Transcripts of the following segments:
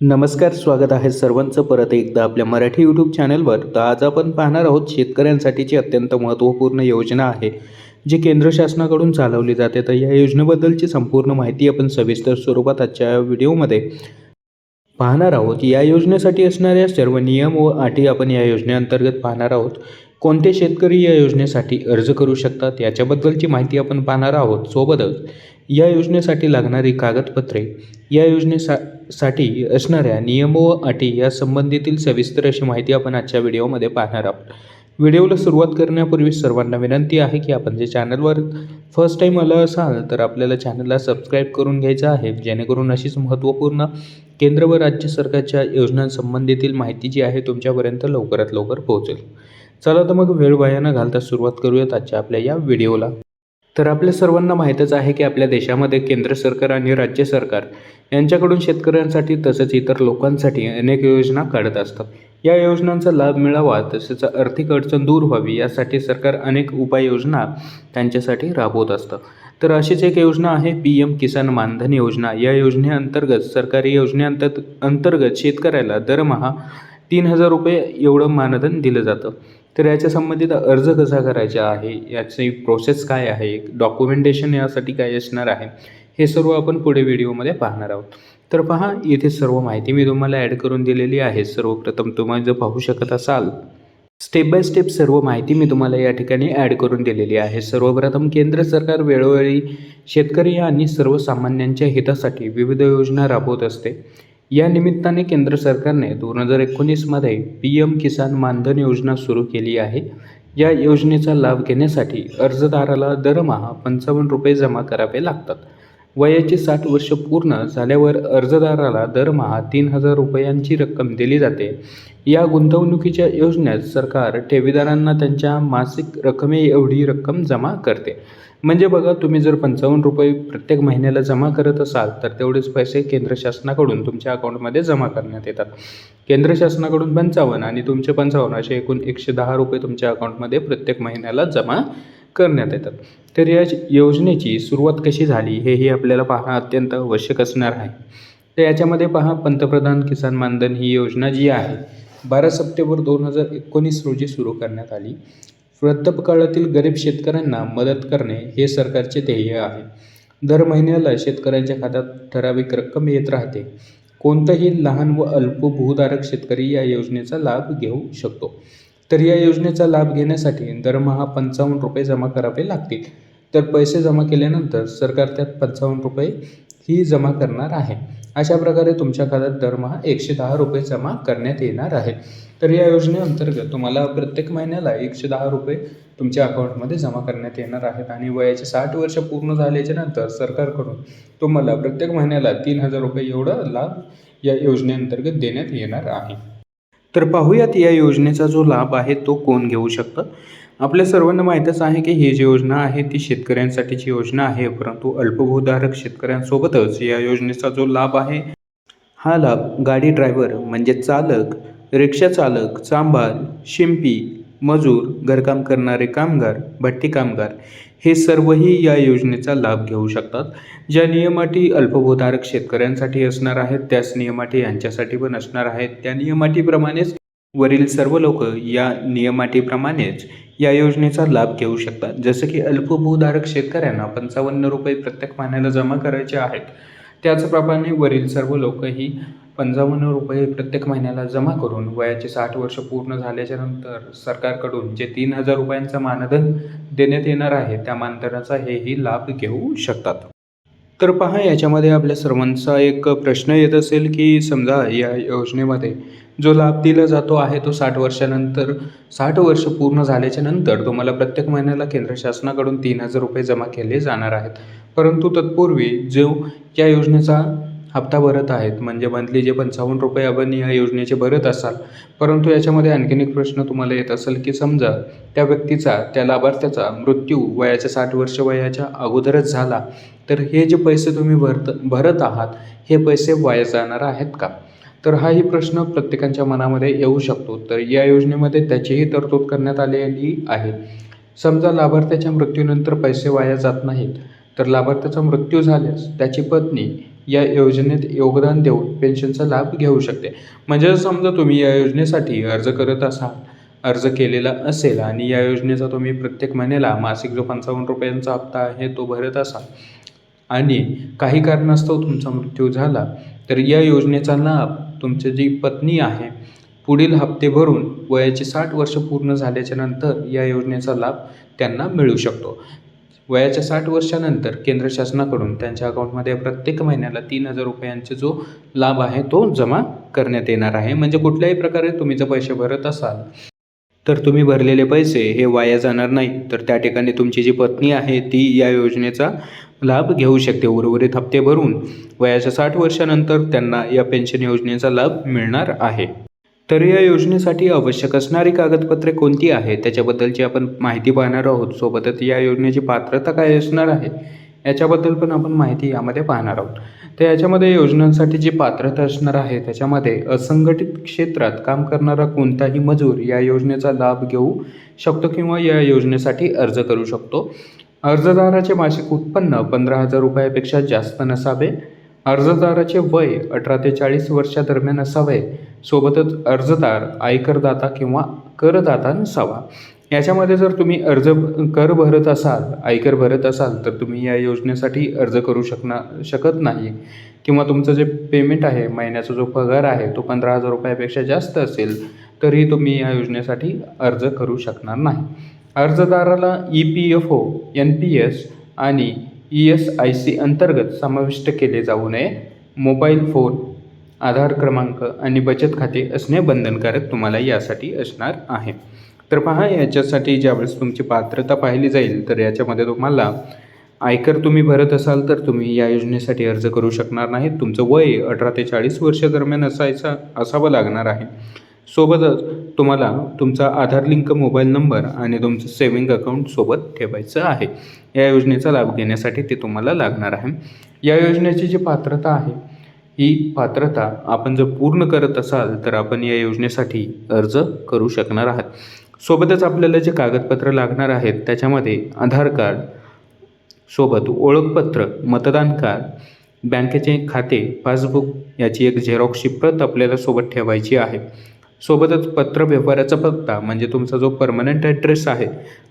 नमस्कार स्वागत आहे सर्वांचं परत एकदा आपल्या मराठी यूट्यूब चॅनलवर तर आज आपण पाहणार आहोत शेतकऱ्यांसाठीची अत्यंत महत्त्वपूर्ण योजना आहे जी केंद्र शासनाकडून चालवली जाते. तर या योजनेबद्दलची संपूर्ण माहिती आपण सविस्तर स्वरूपात आजच्या व्हिडिओमध्ये पाहणार आहोत. या योजनेसाठी असणाऱ्या सर्व नियम व अटी आपण या योजनेअंतर्गत पाहणार आहोत. कोणते शेतकरी या योजनेसाठी अर्ज करू शकतात याच्याबद्दलची माहिती आपण पाहणार आहोत. सोबतच या योजनेसाठी लागणारी कागदपत्रे या योजनेसा साठी असणाऱ्या नियम व अटी या संबंधीतील सविस्तर अशी माहिती आपण आजच्या व्हिडिओमध्ये पाहणार आहोत. व्हिडिओला सुरुवात करण्यापूर्वी सर्वांना विनंती आहे की आपण जे चॅनलवर फर्स्ट टाईम आलं असाल तर आपल्याला चॅनलला सबस्क्राईब करून घ्यायचं आहे जेणेकरून अशीच महत्त्वपूर्ण केंद्र व राज्य सरकारच्या योजनांसंबंधीतील माहिती जी आहे तुमच्यापर्यंत लवकरात लवकर पोहोचेल. चला तर मग वेळ वाया न घालता सुरुवात करूयात आजच्या आपल्या या व्हिडिओला. तर आपल्या सर्वांना माहीतच आहे की आपल्या देशामध्ये केंद्र सरकार आणि राज्य सरकार यांच्याकडून शेतकऱ्यांसाठी तसंच इतर लोकांसाठी अनेक योजना काढत असतात. या योजनांचा लाभ मिळावा तसेच आर्थिक अडचण दूर व्हावी यासाठी सरकार अनेक उपाययोजना त्यांच्यासाठी राबवत असतं. तर अशीच एक योजना आहे पी एम किसान मानधन योजना. या योजनेअंतर्गत सरकारी योजनेअंतर्गत अंतर्गत शेतकऱ्याला दरमहा तीन हजार रुपये एवढं मानधन दिलं जातं. तर याच्या संबंधित अर्ज कसा करायचा आहे? याची प्रोसेस काय आहे? डॉक्युमेंटेशन यासाठी काय असणार आहे? हे सर्व आपण पुढे व्हिडिओमध्ये पाहणार आहोत. तर पहा इथे सर्व माहिती मी तुम्हाला ॲड करून दिलेली आहे. सर्वप्रथम तुम्ही जर पाहू शकत असाल स्टेप बाय स्टेप सर्व माहिती मी तुम्हाला या ठिकाणी ॲड करून दिलेली आहे. सर्वप्रथम केंद्र सरकार वेळोवेळी शेतकरी आणि सर्वसामान्यांच्या हितासाठी विविध योजना राबवत असते. या निमित्ताने केंद्र सरकारने दोन हजार एकोणीसमध्ये पी एम किसान मानधन योजना सुरू केली आहे. या योजनेचा लाभ घेण्यासाठी अर्जदाराला दरमहा पंचावन्न रुपये जमा करावे लागतात. वयाची साठ वर्ष पूर्ण झाल्यावर अर्जदाराला दरमहा तीन हजार रुपयांची रक्कम दिली जाते. या गुंतवणुकीच्या योजनेत सरकार ठेवीदारांना त्यांच्या मासिक रकमे एवढी रक्कम जमा करते. म्हणजे बघा तुम्ही जर पंचावन्न रुपये प्रत्येक महिन्याला जमा करत असाल तर तेवढेच पैसे केंद्र शासनाकडून तुमच्या अकाउंटमध्ये जमा करण्यात येतात. केंद्र शासनाकडून पंचावन्न आणि तुमचे पंचावन्न असे एकूण एकशे दहा रुपये तुमच्या अकाउंटमध्ये प्रत्येक महिन्याला जमा करण्यात येतात. तर या योजनेची सुरुवात कशी झाली हेही आपल्याला पाहणं अत्यंत आवश्यक असणार आहे. तर याच्यामध्ये पहा पंतप्रधान किसान मानधन ही योजना जी आहे बारा सप्टेंबर दोन हजार एकोणीस रोजी सुरू करण्यात आली. वृद्धपकाळातील गरीब शेतकऱ्यांना मदत करणे हे सरकारचे ध्येय आहे. दर महिन्याला शेतकऱ्यांच्या खात्यात ठराविक रक्कम येत राहते. कोणताही लहान व अल्पभूधारक शेतकरी या योजनेचा लाभ घेऊ शकतो. तर या योजनेचा लाभ घेण्यासाठी दरमहा पंचावन्न रुपये जमा करावे लागतील. तर पैसे जमा केल्यानंतर सरकार त्यात पंचावन्न रुपये ही जमा करणार आहे. अशा प्रकारे तुमच्या खात्यात दरमहा एकशे दहा रुपये जमा करण्यात येणार आहे. तर या योजनेअंतर्गत तुम्हाला प्रत्येक महिन्याला एकशे दहा रुपये तुमच्या अकाउंटमध्ये जमा करण्यात येणार आहेत आणि वयाचे साठ वर्ष पूर्ण झाल्याच्यानंतर सरकारकडून तुम्हाला प्रत्येक महिन्याला तीन हजार रुपये एवढा लाभ या योजनेअंतर्गत देण्यात येणार आहे. तर पाहूयात या योजनेचा जो लाभ आहे तो कोण घेऊ शकतं? आपल्या सर्वांना माहीतच आहे की ही जी योजना आहे ती शेतकऱ्यांसाठीची योजना आहे परंतु अल्पभूधारक शेतकऱ्यांसोबतच या योजनेचा जो लाभ आहे हा लाभ गाडी ड्रायव्हर म्हणजे चालक रिक्षा चालक चांभार शिंपी मजूर घरकाम करणारे कामगार भट्टी कामगार हे सर्वही या योजनेचा लाभ घेऊ शकतात. ज्या नियमाटी अल्पभूधारक शेतकऱ्यांसाठी असणार आहेत त्याच नियमाटी यांच्यासाठी पण असणार आहेत. त्या नियमाटीप्रमाणेच वरील सर्व लोक या नियमाटीप्रमाणेच या योजनेचा लाभ घेऊ शकतात. जसं की अल्पभूधारक शेतकऱ्यांना पंचावन्न रुपये प्रत्येक महिन्याला जमा करायचे आहेत. त्याचप्रमाणे वरील सर्व लोकही पंचावन्न रुपये प्रत्येक महिन्याला जमा करून वयाचे साठ वर्ष पूर्ण झाल्याच्यानंतर सरकारकडून जे तीन हजार रुपयांचं मानधन देण्यात येणार आहे त्या मानधनाचा हेही लाभ घेऊ शकतात. तर पहा याच्यामध्ये आपल्या सर्वांचा एक प्रश्न येत असेल की समजा या योजनेमध्ये जो लाभ दिला जातो आहे तो साठ वर्षानंतर साठ वर्ष पूर्ण झाल्याच्यानंतर तुम्हाला प्रत्येक महिन्याला केंद्र शासनाकडून तीन हजार रुपये जमा केले जाणार आहेत. परंतु तत्पूर्वी जो या योजनेचा हप्ता भरत आहेत म्हणजे मंथली जे पंचावन्न रुपये आपण या योजनेचे भरत असाल परंतु याच्यामध्ये आणखीन एक प्रश्न तुम्हाला येत असेल की समजा त्या व्यक्तीचा त्या लाभार्थ्याचा मृत्यू वयाच्या साठ वर्ष वयाच्या अगोदरच झाला तर हे जे पैसे तुम्ही भरत भरत आहात हे पैसे वाया जाणार आहेत का? तर हाही प्रश्न प्रत्येकाच्या मनामध्ये येऊ शकतो. तर या योजनेमध्ये त्याचीही तरतूद करण्यात आलेली आहे. समजा लाभार्थ्याच्या मृत्यूनंतर पैसे वाया जात नाहीत तर लाभार्थ्याचा मृत्यू झाल्यास त्याची पत्नी या योजनेत योगदान देऊन पेन्शनचा लाभ घेऊ शकते. म्हणजे समजा तुम्ही या योजनेसाठी अर्ज करत असाल अर्ज केलेला असेल आणि या योजनेचा तुम्ही प्रत्येक महिन्याला मासिक जो पंचावन्न रुपयांचा हप्ता आहे तो भरत असाल आणि काही कारणास्तव तुमचा मृत्यू झाला तर या योजनेचा लाभ तुमची जी पत्नी आहे पुढील हप्ते भरून वयाचे साठ वर्ष पूर्ण झाल्याच्यानंतर या योजनेचा लाभ त्यांना मिळू शकतो. वयाच्या साठ वर्षानंतर केंद्र शासनाकडून त्यांच्या अकाउंटमध्ये प्रत्येक महिन्याला तीन हजार रुपयांचा जो लाभ आहे तो जमा करण्यात येणार आहे. म्हणजे कुठल्याही प्रकारे तुम्ही जर पैसे भरत असाल तर तुम्ही भरलेले पैसे हे वाया जाणार नाही. तर त्या ठिकाणी तुमची जी पत्नी आहे ती या योजनेचा लाभ घेऊ शकते. उर्वरित हप्ते भरून वयाच्या साठ वर्षानंतर त्यांना या पेन्शन योजनेचा लाभ मिळणार आहे. तर या योजनेसाठी आवश्यक असणारी कागदपत्रे कोणती आहे त्याच्याबद्दलची आपण माहिती पाहणार आहोत. सोबतच या योजनेची पात्रता काय असणार आहे? याच्याबद्दल पण आपण माहिती यामध्ये पाहणार आहोत. तर याच्यामध्ये योजनांसाठी जी पात्रता असणार आहे त्याच्यामध्ये असंघटित क्षेत्रात काम करणारा कोणताही मजूर या योजनेचा लाभ घेऊ शकतो किंवा या योजनेसाठी अर्ज करू शकतो. अर्जदाराचे मासिक उत्पन्न पंधरा हजार रुपयापेक्षा जास्त नसावे. अर्जदाराचे वय अठरा ते चाळीस वर्षादरम्यान असावे. सोबतच अर्जदार आयकरदाता किंवा करदाता नसावा. याच्यामध्ये जर तुम्ही अर्ज कर भरत असाल आयकर भरत असाल तर तुम्ही या योजनेसाठी अर्ज करू शकणार शकत नाही. किंवा तुमचं जे पेमेंट आहे महिन्याचा जो पगार आहे तो पंधरा हजार रुपयापेक्षा जास्त असेल तरी तुम्ही या योजनेसाठी अर्ज करू शकणार नाही. अर्जदाराला E P F O N P S आणि ई एस आय सी अंतर्गत समाविष्ट केले जाऊ नये. मोबाईल फोन आधार क्रमांक आणि बचत खाते असणे बंधनकारक तुम्हाला यासाठी असणार आहे. तर पहा याच्यासाठी ज्यावेळेस तुमची पात्रता पाहिली जाईल तर याच्यामध्ये तुम्हाला आयकर तुम्ही भरत असाल तर तुम्ही या योजनेसाठी अर्ज करू शकणार नाही तुमचं वय अठरा ते चाळीस वर्ष दरम्यान असायचा असावं लागणार आहे. सोबतच तुम्हाला तुमचा आधार लिंक मोबाईल नंबर आणि तुमचं सेविंग अकाउंट सोबत ठेवायचं आहे. या योजनेचा लाभ घेण्यासाठी ते तुम्हाला लागणार आहे. या योजनेची जी पात्रता आहे ही पात्रता आपण जर पूर्ण करत असाल तर आपण या योजनेसाठी अर्ज करू शकणार आहात. सोबतच आपल्याला जे कागदपत्र लागणार आहेत त्याच्यामध्ये आधार कार्ड सोबत ओळखपत्र मतदान कार्ड बँकेचे खाते पासबुक याची एक झेरॉक्सची प्रत आपल्याला सोबत ठेवायची आहे. सोबतच पत्र व्यवहाराचा पत्ता म्हणजे तुमचा जो परमनंट ॲड्रेस आहे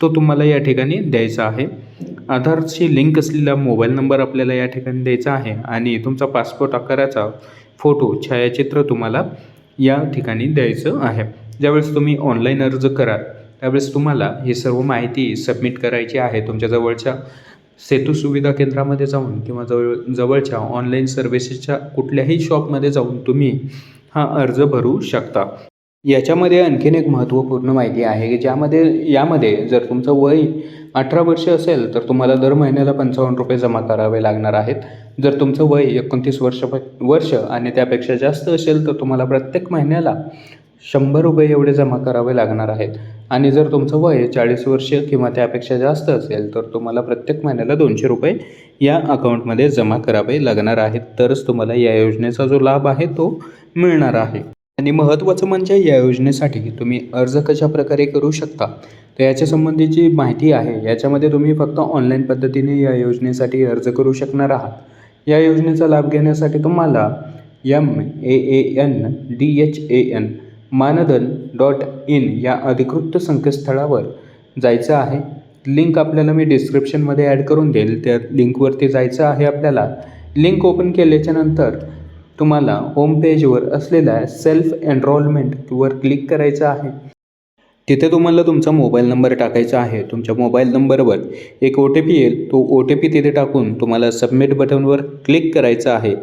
तो तुम्हाला या ठिकाणी द्यायचा आहे. आधारशी लिंक असलेला मोबाईल नंबर आपल्याला या ठिकाणी द्यायचा आहे आणि तुमचा पासपोर्ट आकाराचा फोटो छायाचित्र तुम्हाला या ठिकाणी द्यायचं आहे. ज्यावेळेस तुम्ही ऑनलाईन अर्ज कराल त्यावेळेस तुम्हाला ही सर्व माहिती सबमिट करायची आहे. तुमच्या जवळच्या सेतू सुविधा केंद्रामध्ये जाऊन किंवा जवळ जवळच्या ऑनलाईन सर्व्हिसेसच्या कुठल्याही शॉपमध्ये जाऊन तुम्ही हा अर्ज भरू शकता. याच्यामध्ये आणखीन एक महत्त्वपूर्ण माहिती आहे की ज्यामध्ये यामध्ये जर तुमचं वय अठरा वर्ष असेल तर तुम्हाला दर महिन्याला पंचावन्न रुपये जमा करावे लागणार आहेत. जर तुमचं वय एकोणतीस वर्ष वर्ष आणि त्यापेक्षा जास्त असेल तर तुम्हाला प्रत्येक महिन्याला शंभर रुपये एवढे जमा करावे लागणार आहेत. आणि जर तुमचं वय चाळीस वर्ष किंवा त्यापेक्षा जास्त असेल तर तुम्हाला प्रत्येक महिन्याला दोनशे रुपये या अकाउंटमध्ये जमा करावे लागणार आहेत. तरच तुम्हाला या योजनेचा जो लाभ आहे तो मिळणार आहे. आणि महत्त्वाचं म्हणजे या योजनेसाठी तुम्ही अर्ज कशा प्रकारे करू शकता? तर याच्या संबंधीची माहिती आहे. याच्यामध्ये तुम्ही फक्त ऑनलाईन पद्धतीने या योजनेसाठी अर्ज करू शकणार आहात. या योजनेचा लाभ घेण्यासाठी तुम्हाला M A A N D H A N Maandhan dot in या अधिकृत संकेतस्थळावर जायचं आहे. लिंक आपल्याला मी डिस्क्रिप्शनमध्ये ॲड करून देईल. त्या लिंकवरती जायचं आहे आपल्याला. लिंक ओपन केल्याच्यानंतर तुम्हाला होम पेजवर असलेल्या सेल्फ एनरोलमेंटवर क्लिक करायचं आहे. तिथे तुम्हाला तुमचा मोबाईल नंबर टाकायचा आहे. तुमच्या मोबाईल नंबरवर एक ओ टी पी येईल. तो ओ टी पी तिथे टाकून तुम्हाला सबमिट बटनवर क्लिक करायचं आहे.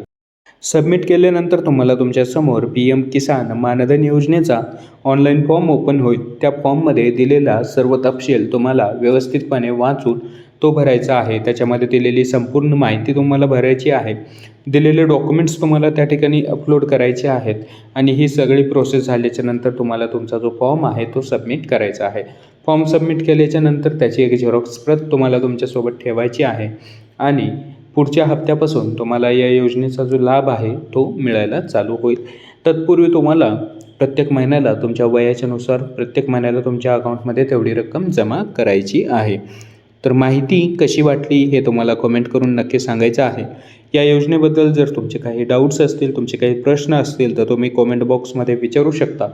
सबमिट केल्यानंतर तुम्हाला तुमच्यासमोर पी एम किसान मानधन योजनेचा ऑनलाईन फॉर्म ओपन होईल. त्या फॉर्ममध्ये दिलेला सर्व तपशील तुम्हाला व्यवस्थितपणे वाचून तो भरायचा आहे. त्याच्यामध्ये दिलेली संपूर्ण माहिती तुम्हाला भरायची आहे. दिलेले डॉक्युमेंट्स तुम्हाला त्या ठिकाणी अपलोड करायचे आहेत. आणि ही सगळी प्रोसेस झाल्याच्यानंतर तुम्हाला तुमचा जो फॉर्म आहे तो सबमिट करायचा आहे. फॉर्म सबमिट केल्याच्यानंतर त्याची एक झेरॉक्स प्रत तुम्हाला तुमच्यासोबत ठेवायची आहे. आणि पुढच्या हप्त्यापासून तुम्हाला या योजनेचा जो लाभ आहे तो मिळायला चालू होईल. तत्पूर्वी तुम्हाला प्रत्येक महिन्याला तुमच्या वयाच्यानुसार प्रत्येक महिन्याला तुमच्या अकाउंटमध्ये तेवढी रक्कम जमा करायची आहे. तर माहिती कशी वाटली हे तुम्हाला कमेंट करून नक्की सांगायचं आहे. या योजनेबद्दल जर तुमचे काही डाऊट्स असतील तुमचे काही प्रश्न असतील तर तुम्ही कॉमेंट बॉक्समध्ये विचारू शकता.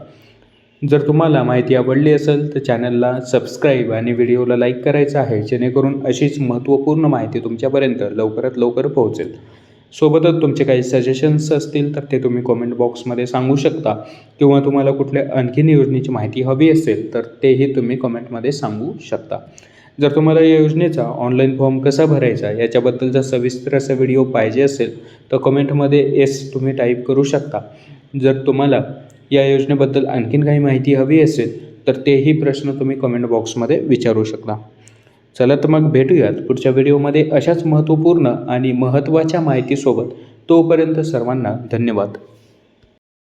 जर तुम्हाला माहिती आवडली असेल तर चॅनलला सबस्क्राईब आणि व्हिडिओला लाईक करायचं आहे जेणेकरून अशीच महत्त्वपूर्ण माहिती तुमच्यापर्यंत लवकरात लवकर पोहोचेल. सोबतच तुमचे काही सजेशन्स असतील तर ते तुम्ही कॉमेंट बॉक्समध्ये सांगू शकता. किंवा तुम्हाला कुठल्या आणखीन योजनेची माहिती हवी असेल तर तेही तुम्ही कमेंटमध्ये सांगू शकता. जर तुम्हाला या योजनेचा ऑनलाईन फॉर्म कसा भरायचा याच्याबद्दलचा सविस्तर असा व्हिडिओ पाहिजे असेल तर कमेंटमध्ये एस तुम्ही टाईप करू शकता. जर तुम्हाला या योजनेबद्दल आणखीन काही माहिती हवी असेल तर तेही प्रश्न तुम्ही कमेंट बॉक्समध्ये विचारू शकता. चला तर मग भेटूयात पुढच्या व्हिडिओमध्ये अशाच महत्त्वपूर्ण आणि महत्त्वाच्या माहितीसोबत. तोपर्यंत सर्वांना धन्यवाद.